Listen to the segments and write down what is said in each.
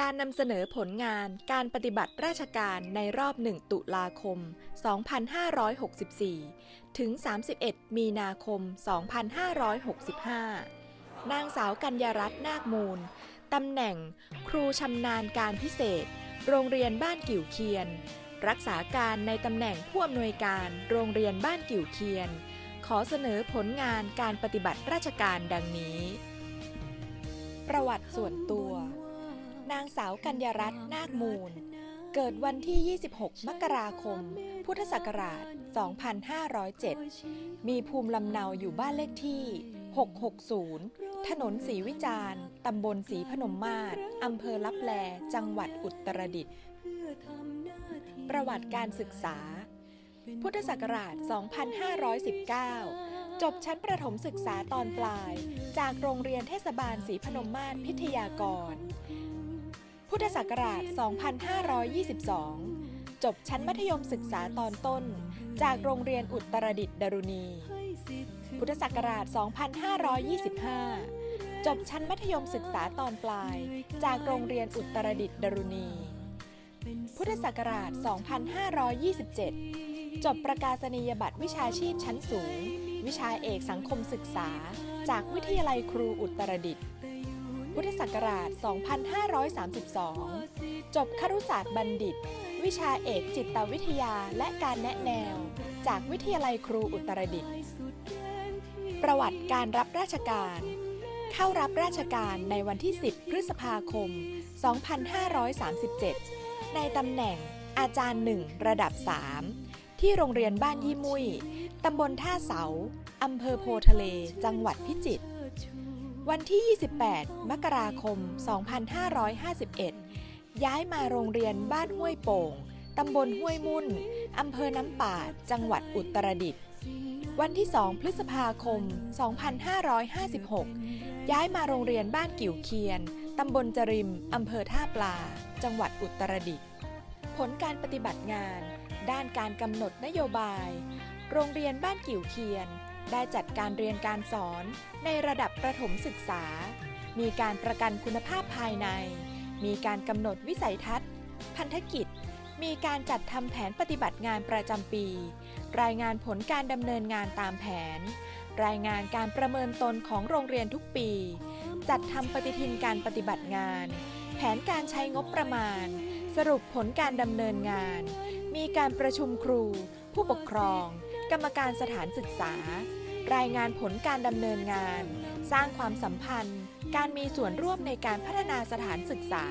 การนำเสนอผลงานการปฏิบัติราชการในรอบ 1 ตุลาคม 2564 ถึง 31 มีนาคม 2565 นางสาวกัญญารัตน์นาคมูล ตำแหน่ง ครูชำนาญการพิเศษ โรงเรียนบ้านกิ่วเคียน รักษาการในตำแหน่งผู้อำนวยการโรงเรียนบ้านกิ่วเคียน ขอเสนอผลงานการปฏิบัติราชการดังนี้ ประวัติส่วนตัว นางสาวกัญญารัตน์นาคมูล เกิดวันที่ 26 มกราคม พุทธศักราช 2507 มีภูมิลำเนาอยู่บ้านเลขที่ 660 ถนนศรีวิจารณ์ตำบลศรีพนมมาศอำเภอลับแล จังหวัดอุตรดิตถ์ ประวัติการศึกษา พุทธศักราช 2519จบชั้นประถมศึกษาตอนปลาย จากโรงเรียนเทศบาลศรีพนมมาศพิทยากร พุทธศักราช 2522 จบชั้นมัธยมศึกษาตอนต้น จากโรงเรียนอุตรดิตถ์ดารุณี พุทธศักราช 2525 จบชั้นมัธยมศึกษาตอนปลาย จากโรงเรียนอุตรดิตถ์ดารุณี พุทธศักราช 2527 จบประกาศนียบัตรวิชาชีพชั้นสูง วิชาเอกสังคมศึกษา จากวิทยาลัยครูอุตรดิตถ์ พุทธศักราช 2532 จบครุศาสตร์บัณฑิต วิชาเอกจิตวิทยาและการแนะแนว จากวิทยาลัยครูอุตรดิตถ์ประวัติการรับราชการ เข้ารับราชการในวันที่ 10 พฤษภาคม 2537 ในตำแหน่งอาจารย์หนึ่งระดับ 3 ที่โรงเรียนบ้านยี่มุย ตำบลท่าเสา อำเภอโพทะเล จังหวัดพิจิตร วันที่ 28 มกราคม 2551 ย้ายมาโรงเรียนบ้านห้วยโป่ง ตำบลห้วยมุ่น อำเภอน้ำป่า จังหวัดอุตรดิตถ์ วันที่ 2 พฤษภาคม 2556 ย้ายมาโรงเรียนบ้านกิ่วเคียน ตำบลจริม อำเภอท่าปลา จังหวัดอุตรดิตถ์ ผลการปฏิบัติงาน ด้านการกำหนดนโยบาย โรงเรียนบ้านกิ่วเคียน ได้จัดการเรียนการสอนในระดับประถมศึกษา มีการประกันคุณภาพภายใน มีการกำหนดวิสัยทัศน์ พันธกิจ มีการจัดทำแผนปฏิบัติงานประจำปี รายงานผลการดำเนินงานตามแผน รายงานการประเมินตนของโรงเรียนทุกปี จัดทำปฏิทินการปฏิบัติงาน แผนการใช้งบประมาณ สรุปผลการดำเนินงาน มีการประชุมครู ผู้ปกครอง กรรมการสถานศึกษา รายงานผลการดำเนินงาน สร้างความสัมพันธ์ การมีส่วนร่วมในการพัฒนาสถานศึกษา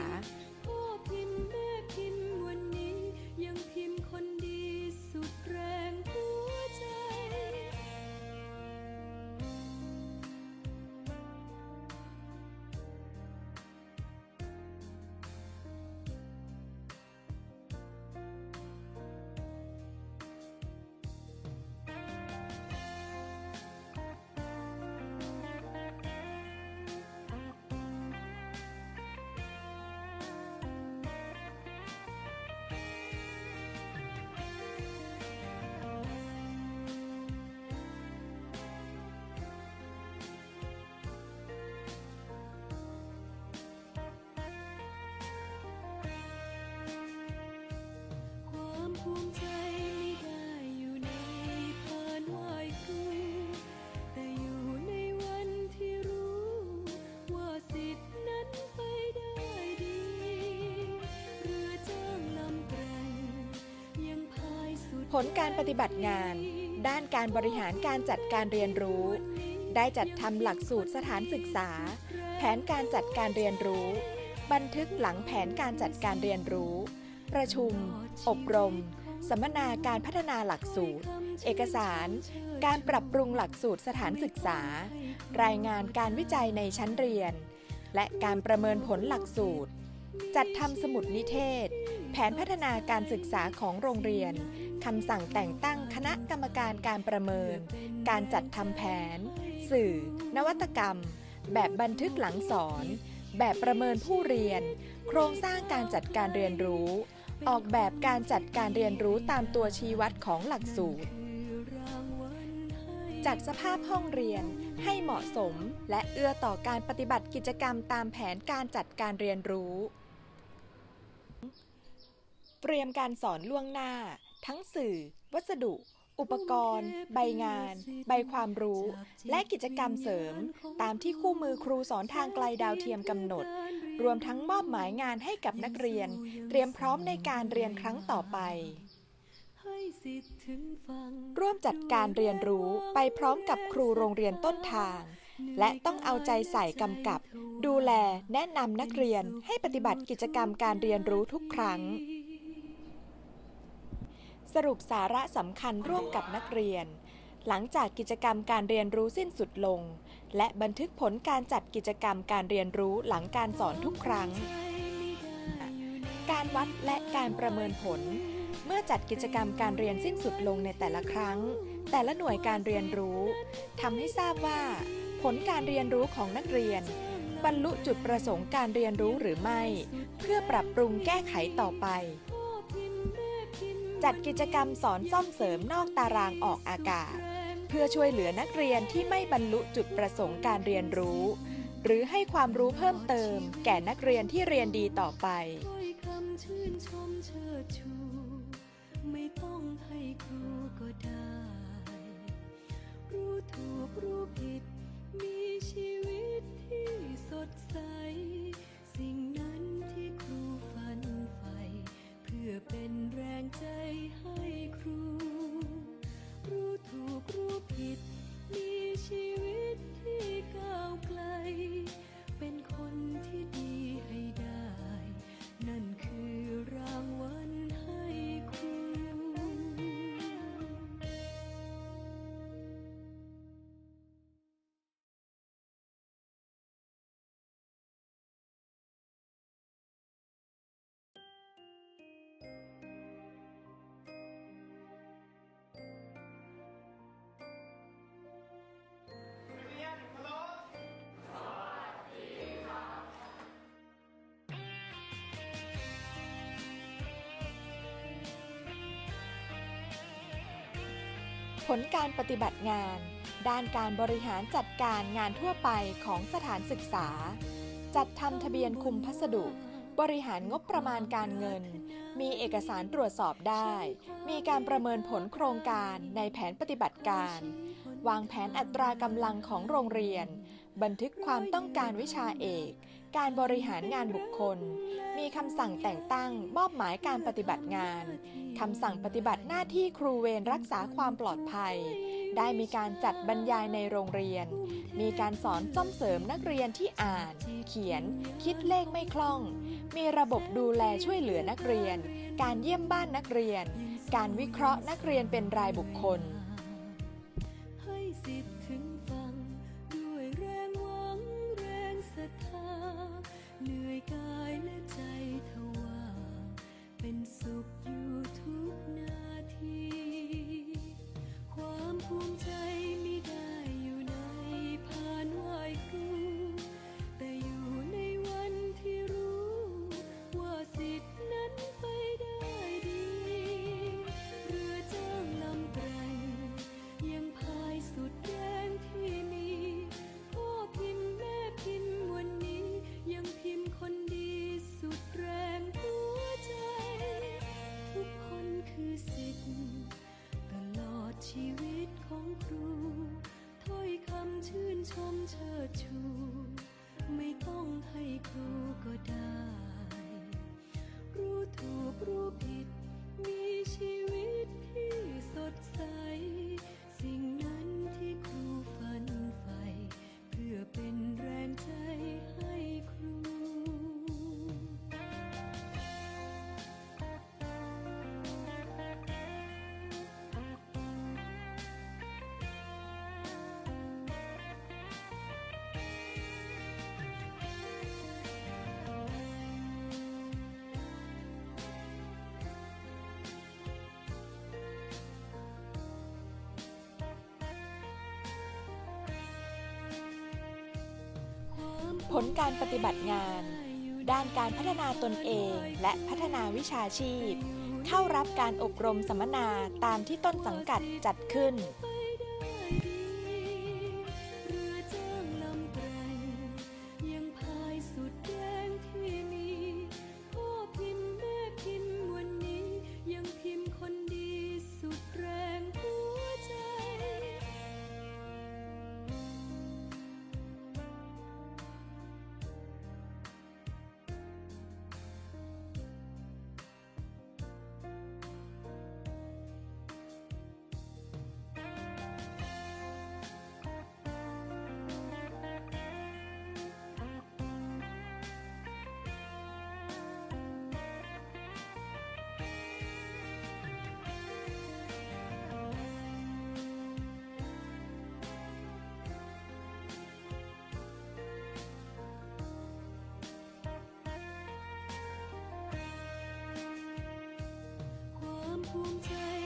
ผลการปฏิบัติงาน ด้านการบริหารการจัดการเรียนรู้ ได้จัดทำหลักสูตรสถานศึกษา แผนการจัดการเรียนรู้ บันทึกหลังแผนการจัดการเรียนรู้ ประชุม อบรม สัมมนาการพัฒนาหลักสูตร เอกสาร การปรับปรุงหลักสูตรสถานศึกษา รายงานการวิจัยในชั้นเรียน และการประเมินผลหลักสูตร จัดทำสมุดนิเทศ แผนพัฒนาการศึกษาของโรงเรียน คำสั่งแต่งตั้งคณะกรรมการการประเมิน การจัดทำแผน สื่อ นวัตกรรม แบบบันทึกหลังสอน แบบประเมินผู้เรียน โครงสร้างการจัดการเรียนรู้ ออกแบบการจัดการเรียนรู้ตามตัวชี้วัดของหลักสูตร จัดสภาพห้องเรียนให้เหมาะสมและเอื้อต่อการปฏิบัติกิจกรรมตามแผนการจัดการเรียนรู้ เตรียมการสอนล่วงหน้า ทั้งสื่อ วัสดุ อุปกรณ์ ใบงาน ใบความรู้ และกิจกรรมเสริม ตามที่คู่มือครูสอนทางไกลดาวเทียมกำหนด รวมทั้งมอบหมายงานให้กับนักเรียน เตรียมพร้อมในการเรียนครั้งต่อไปให้สิทธิ์ถึงฟังร่วมจัดการเรียนรู้ไปพร้อมกับครูโรงเรียนต้นทาง และต้องเอาใจใส่กำกับ ดูแลแนะนำนักเรียนให้ปฏิบัติกิจกรรมการเรียนรู้ทุกครั้ง สรุปสาระสำคัญร่วมกับนักเรียน หลังจากกิจกรรมการเรียนรู้สิ้นสุดลง และบันทึกผลการจัดกิจกรรมการเรียนรู้หลังการสอนทุกครั้ง การวัดและการประเมินผล เมื่อจัดกิจกรรมการเรียนสิ้นสุดลงในแต่ละครั้ง แต่ละหน่วยการเรียนรู้ทำให้ทราบว่า ผลการเรียนรู้ของนักเรียน บรรลุจุดประสงค์การเรียนรู้หรือไม่ เพื่อปรับปรุงแก้ไขต่อไป จัดกิจกรรมสอนซ่อมเสริมนอกตารางออกอากาศ เพื่อช่วยเหลือนักเรียนที่ไม่บรรลุจุดประสงค์การเรียนรู้ หรือให้ความรู้เพิ่มเติม แก่นักเรียนที่เรียนดีต่อไปไม่ต้องให้ครูก็ได้ รู้ถูกรู้ผิดมีชีวิต ผลการปฏิบัติงาน ด้านการบริหารจัดการงานทั่วไปของสถานศึกษา จัดทำทะเบียนคุมพัสดุ บริหารงบประมาณการเงิน มีเอกสารตรวจสอบได้ มีการประเมินผลโครงการในแผนปฏิบัติการ วางแผนอัตรากำลังของโรงเรียน บันทึกความต้องการวิชาเอก การบริหารงานบุคคล มีคำสั่งแต่งตั้งมอบหมายการปฏิบัติงาน คำสั่งปฏิบัติหน้าที่ครูเวรรักษาความปลอดภัย ได้มีการจัดบรรยายในโรงเรียน มีการสอนซ่อมเสริมนักเรียนที่อ่าน เขียน คิดเลขไม่คล่อง มีระบบดูแลช่วยเหลือนักเรียน การเยี่ยมบ้านนักเรียน การวิเคราะห์นักเรียนเป็นรายบุคคล เชิดชู ไม่ต้องให้ครูก็ได้ ผลการปฏิบัติงาน ด้านการพัฒนาตนเองและพัฒนาวิชาชีพ เข้ารับการอบรมสัมมนาตามที่ต้นสังกัดจัดขึ้น Cùng